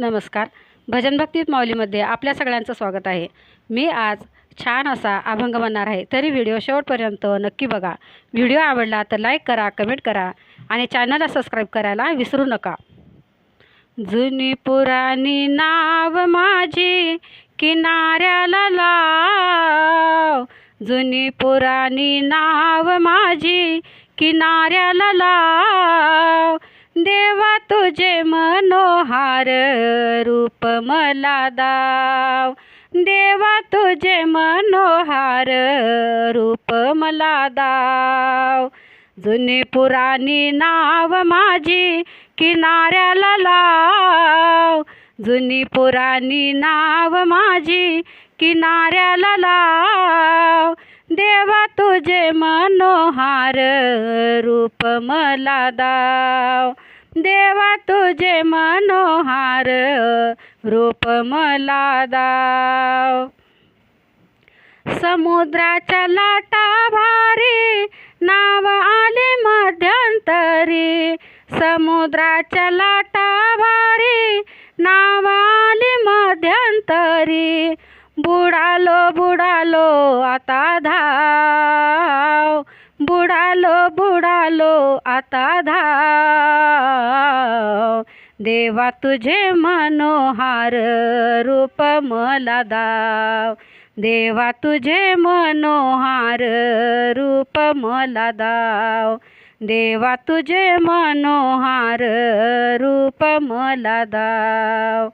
नमस्कार. भजन भक्तीत माऊलीमध्ये आपल्या सगळ्यांचं स्वागत आहे. मी आज छान असा अभंग म्हणणार आहे. तरी व्हिडिओ शेवटपर्यंत नक्की बघा. व्हिडिओ आवडला तर लाईक करा कमेंट करा आणि चॅनलला सबस्क्राईब करायला विसरू नका. जुनी पुराणी नाव माझी किनाऱ्याला लाव. जुनी पुराणी नाव माझी किनाऱ्याला लाव. देवा तुझे मनोहार रूप मला दाव. देवा तुझे मनोहार रूप मला दाव. जुनी पुराणी नाव माझी किनाऱ्याला लाव. जुनी पुराणी नाव माझी किनाऱ्याला लाव. देवा तुझे मनोहार रूप मला दाव. देवा तुझे मनोहार रूप मला दाव. समुद्राच्या लाटा भारी नाव आले मध्यंतरी. समुद्राच्या लाटा भारी नाव आले मध्यंतरी. बुडालो बुडालो आता धाव. बुडालो आता धाव. देवा तुझे मनोहार रूप मला दाव. देवा तुझे मनोहार रूप मला दाव. देवा तुझे मनोहार रूप मला दाव.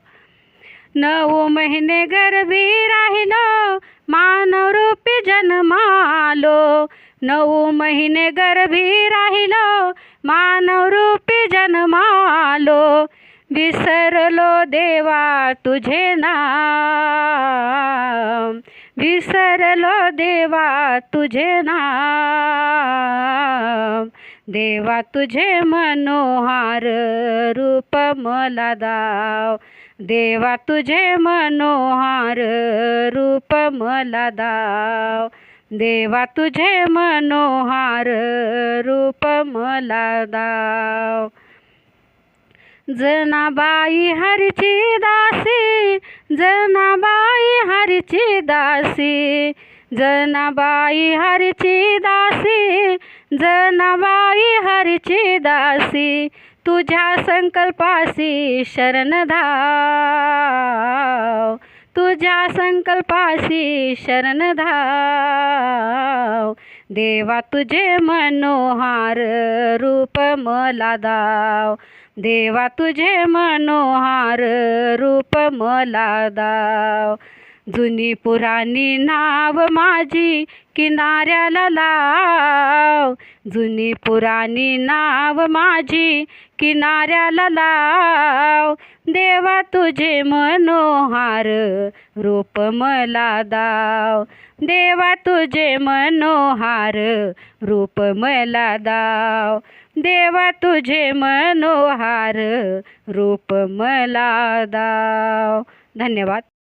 नऊ महिने गर्भी राहिलो मानव रूपी जन्मालो. नऊ महिने गर्भी राहिलो मानव रूपी जन्मालो. विसरलो देवा तुझे नाम. विसरलो देवा तुझे नाम. देवा तुझे मनोहार रूप मला दाव. देवा तुझे मनोहार रूप मला दाव. देवा तुझे मनोहार रूप मला दाव. जनाबाई हरची दासी जनाबाई हरची दासी जनाबाई हरची दासी जनाबाई हरची दासी तुझ्या संकल्पासी शरण धा. तुझ्या संकल्पाशी शरण धाव. देवा तुझे मनोहार रूप मला दाव. देवा तुझे मनोहार रूप मला दाव. जुनी पुराणी नाव माझी किनाऱ्याला लाव. जुनी पुराणी नाव माझी किनाऱ्याला लाव. देवा तुझे मनोहार रूप मला दाव. देवा तुझे मनोहार रूप मला दाव. देवा तुझे मनोहार रूप मला दाव. धन्यवाद.